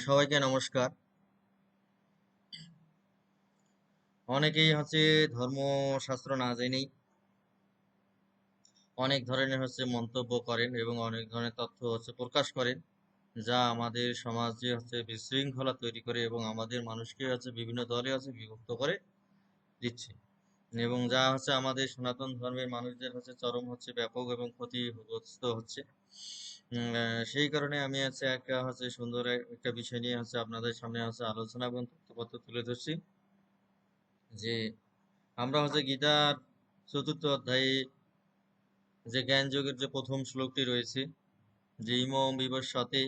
সবাইকে নমস্কার। অনেকেই হচ্ছে ধর্মশাস্ত্র না জেনেই অনেক ধরনের হচ্ছে মন্তব্য করেন এবং অনেক ধরনের তথ্য হচ্ছে প্রকাশ করেন, যা আমাদের সমাজে হচ্ছে বিশৃঙ্খলা তৈরি করে এবং আমাদের মানুষকে হচ্ছে বিভিন্ন দলে হচ্ছে বিভক্ত করে দিচ্ছে। এবং যা হচ্ছে আমাদের সনাতন ধর্মের মানুষদের হচ্ছে চরম হচ্ছে ব্যাপক এবং ক্ষতিগ্রস্ত হচ্ছে। সেই কারণে আমি হচ্ছে একটা হচ্ছে সুন্দর একটা বিষয় নিয়ে হচ্ছে আপনাদের সামনে হচ্ছে আলোচনা এবং তথ্যপত্র তুলে ধরছি। যে আমরা হচ্ছে গীতার চতুর্থ অধ্যায়ে যে জ্ঞান যোগের যে প্রথম শ্লোকটি রয়েছে, যে ইমম বিবস্বতে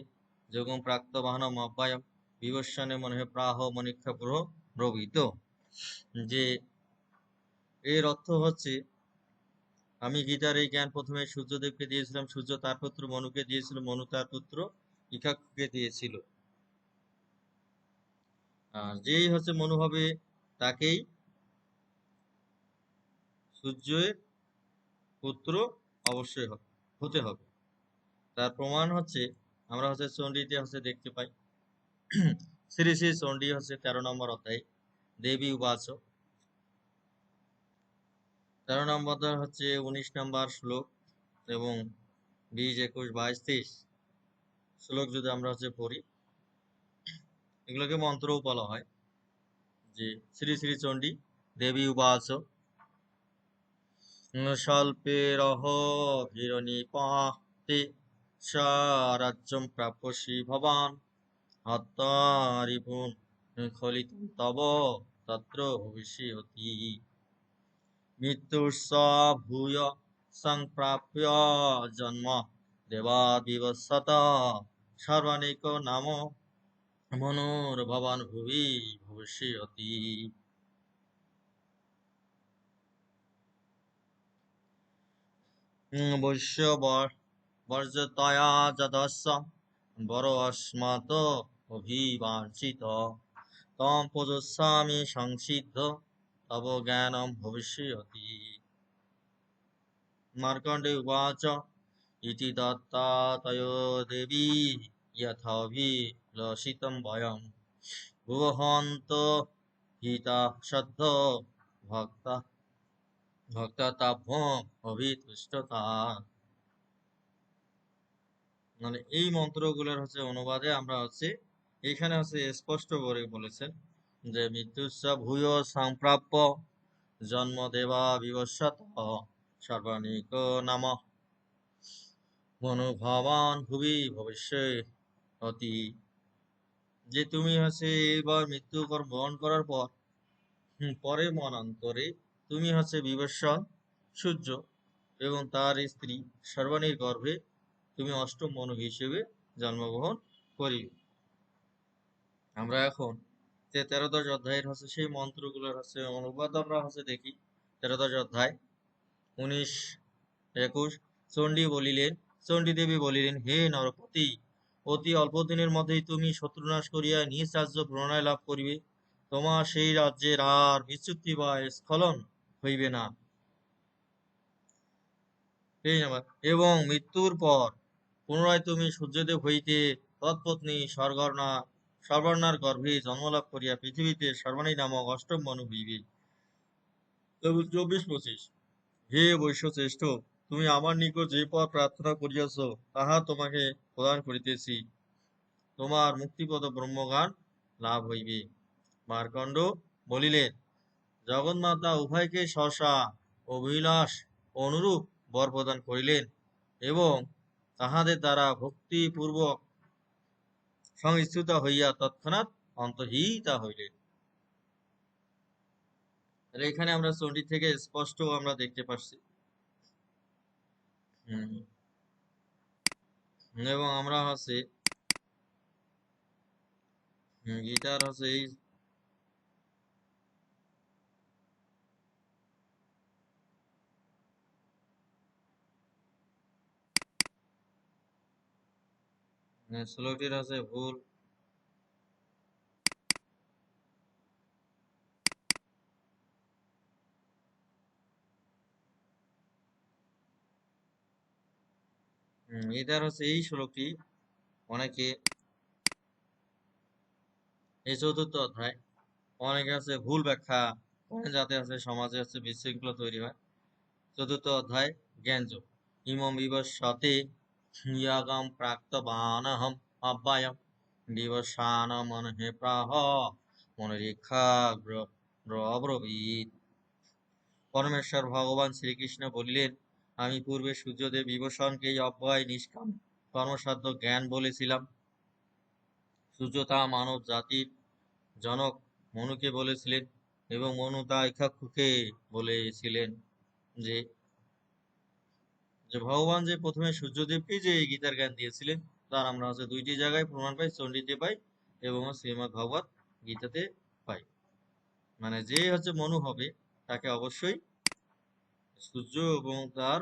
যোগম প্রাক্ত বাহনম অব্যয়ম বিবস্বনে মনে প্রাহ মনিক্ষা প্রহ যে এর অর্থ হচ্ছে আমি গীতার এই জ্ঞান প্রথমে সূর্যদেবকে দিয়েছিলাম, সূর্য তার পুত্র, মনুকে দিয়েছিল, মনু তার পুত্র ইকাক্ষুকে দিয়েছিল। আর যেই হচ্ছে মনু হবে, তাকেই সূর্যের পুত্র অবশ্যই হতে হবে। তার প্রমাণ হচ্ছে, আমরা হচ্ছে চণ্ডীতে হচ্ছে দেখতে পাই। শ্রী শ্রী চণ্ডী হচ্ছে তেরো নম্বর অধ্যায়, দেবী উবাচ তেরো নম্বর হচ্ছে উনিশ নম্বর শ্লোক এবং বিশ, একুশ, বাইশ, তেইশ শ্লোক যদি আমরা হচ্ছে পড়ি, এগুলোকে মন্ত্রও বলা হয় যে শ্রী শ্রী চণ্ডী দেবী উবাচ স্বল্পেরহ হিরণীপাতে স্বরাজ্যম প্রাপ্যসি ভবান। হত্যারিপুন খলিতম তব, তত্র ভবিষ্যতি। মৃত্যুস্স ভূয় সংপ্রাপ্য জন্ম দেবাদিবসত। সর্বানিক নাম মনোর্ভবান ভুবি ভবিষ্যতি। বৈশ্য বর্জতয়া যদস্য বর অস্মাত অভিবাঞ্ছিত। তম পূজস্বামি সংসিদ্ধ। তব জ্ঞানম ভবিষ্যতি মার্কণ্ডে উবাচ ইতি দত্তাতয় দেবী যথাভিলষিতম বয়ম ভুবহন্ত হিতা সদ্ধ ভক্তা ভক্তাভ্যম অভিতুষ্টতা মানে এই মন্ত্রগুলোর হচ্ছে অনুবাদে আমরা হচ্ছে এখানে হচ্ছে স্পষ্ট করে বলেছেন যে মৃত্যুস্য ভূয় সংপ্রাপ্য জন্ম দেবা বিবস্বত সর্বানিক নাম। মনোভাবান ভুবি ভবিষ্যৎ অতি। যে তুমি হচ্ছে এইবার মৃত্যু বরণ করার পর পরে মনান্তরে তুমি হচ্ছে বিবস্বন সূর্য এবং তার স্ত্রী সর্বাণীর গর্ভে তুমি অষ্টম মনু হিসেবে জন্মগ্রহণ করিবে আমরা এখন যে তেরো দশ অধ্যায়ের হচ্ছে সেই মন্ত্রগুলোর হচ্ছে অনুবাদ আমরা হচ্ছে দেখি। তেরোদশ অধ্যায়, উনিশ, একুশ, চণ্ডী বলিলেন, চণ্ডী দেবী বলিলেন, হে নরপতি, অতি অল্প দিনের মধ্যেই তুমি শত্রুনাশ করিয়া নিজ রাজ্য প্রণয় লাভ করিবে। তোমার সেই রাজ্যের আর বিচ্যুতি বা স্খলন হইবে না। এবং মৃত্যুর পর পুনরায় তুমি সূর্যদেব হইতে তৎপত্নী স্বর্গর্ণা সর্বর্ণার গর্ভে জন্মলাভ করিয়া পৃথিবীতে সর্বাণী নামক অষ্টম মনু হইবে। চব্বিশ পঁচিশ। হে বৈশ্য শ্রেষ্ঠ, তুমি আমার নিকট যে পদ প্রার্থনা করিয়াছ, তাহা তোমাকে প্রদান করিতেছি। তোমার মুক্তিপদ ব্রহ্মগান লাভ হইবে। মার্কণ্ড বলিলেন, জগন্মাতা উভয়কে সহসা অভিলাষ অনুরূপ বর প্রদান করিলেন এবং তাহাদের দ্বারা ভক্তিপূর্বক সংস্কৃত হইয়া তৎক্ষণাৎ অন্তহিতা তাহলে এখানে আমরা চণ্ডী থেকে স্পষ্ট আমরা দেখতে পাচ্ছি। এবং আমরা হচ্ছে গিটার হচ্ছে এই শ্লোকটির হচ্ছে ভুল। হুম, এটার হচ্ছে এই শ্লোকটি অনেকে এই চতুর্থ অধ্যায় অনেকে আছে ভুল ব্যাখ্যা যাতে আছে সমাজে হচ্ছে বিশৃঙ্খলা তৈরি হয়। চতুর্থ অধ্যায় জ্ঞানযোগ। ইমম বিবস্বতে ইয়াগাম প্রাক্তবানহম অব্যয়ম দিবসান মনহে প্রাহ পরমেশ্বর ভগবান শ্রীকৃষ্ণ বললেন আমি পূর্বে সূর্যদেব বিভূষণকে অব্যয়, নিষ্কাম, কর্মসাধ্য জ্ঞান বলেছিলাম। সূর্য তা মানব জাতির জনক মনুকে বলেছিলেন এবং মনু তা ইক্ষাক্ষুকে বলেছিলেন যে যে ভগবান যে প্রথমে সূর্যদেবকে যে এই গীতার জ্ঞান দিয়েছিলেন, তার আমরা হচ্ছে দুইটি জায়গায় প্রমাণ পাই, চণ্ডীতে পাই এবং শ্রীমদ ভগবত গীতাতে পাই। মানে যে হচ্ছে মনু হবে, তাকে অবশ্যই সূর্য এবং তার